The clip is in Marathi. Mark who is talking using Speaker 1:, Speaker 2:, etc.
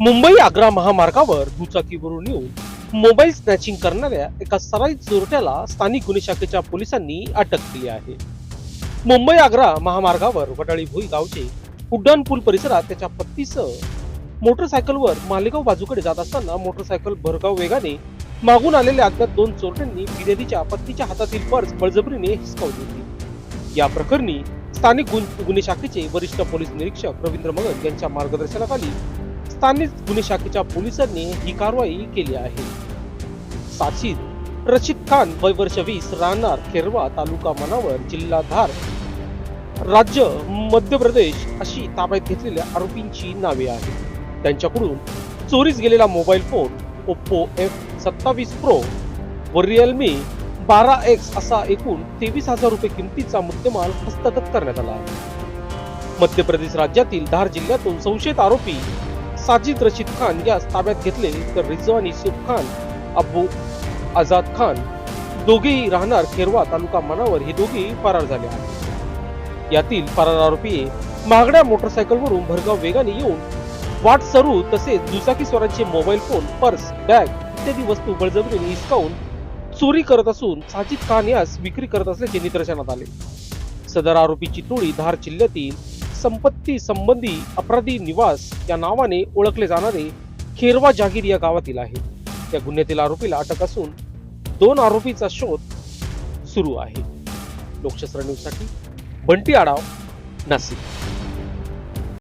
Speaker 1: मुंबई आग्रा महामार्गावर दुचाकीवरून येऊन मोबाईल स्नॅचिंग करणाऱ्या एका सराईत चोरट्याला स्थानिक गुन्हे शाखेच्या पोलिसांनी अटक केली आहे. मुंबई आग्रा महामार्गावर वडाळी भुई गावचे उड्डाण पूल परिसरात त्याच्या पत्नीसह मोटरसायकलवर मालेगाव बाजूकडे जात असताना मोटरसायकल भरगाव वेगाने मागून आलेल्या अज्ञात दोन चोरट्यांनी फिर्यादीच्या पत्नीच्या हातातील पर्स बळजबरीने हिसकावली होती या प्रकरणी स्थानिक गुन्हे शाखेचे वरिष्ठ पोलीस निरीक्षक रवींद्र मगन यांच्या मार्गदर्शनाखाली स्थानिक गुन्हे शाखेच्या पोलिसांनी ही कारवाई केली आहे. साक्षीत रशीद खान वय वर्ष वीस राहणार खेरवा तालुका मनावर जिल्हा धार राज्य मध्य प्रदेश अशी ताब्यात घेतलेल्या आरोपींची नावे आहेत. त्यांच्याकडून चोरीस गेलेला मोबाईल फोन ओप्पो एफ सत्तावीस प्रो व रिअलमी बारा एक्स असा एकूण तेवीस हजार रुपये किमतीचा मुद्देमाल हस्तगत करण्यात आला आहे. मध्य प्रदेश राज्यातील धार जिल्ह्यातून संशयित आरोपी साजिद रशीद खान यास ताब्यात घेतले तर रिझवान युसुफ खान अब्बू आझाद खान दोघेही राहणार खेरवा तालुका मनावर हे दोघेही फरार झाले आहेत. यातील फरार आरोपी महागड्या मोटरसायकलवरून भरगाव वेगाने येऊन वाट सरू तसेच दुचाकी स्वरांचे मोबाईल फोन पर्स बॅग इत्यादी वस्तू बळजबरीने हिसकावून चोरी करत असून साजिद खान यास विक्री करत असल्याचे निदर्शनात आले. सदर आरोपीची टोळी धार जिल्ह्यातील संपत्ती संबंधी अपराधी निवास या नावाने ओळखले जाणारे खेरवा जागीर या गावातील आहे. या गुन्ह्यातील आरोपीला अटक असून दोन आरोपीचा शोध सुरू आहे. लोकशास्त्र न्यूजसाठी बंटी आडाव नाशिक.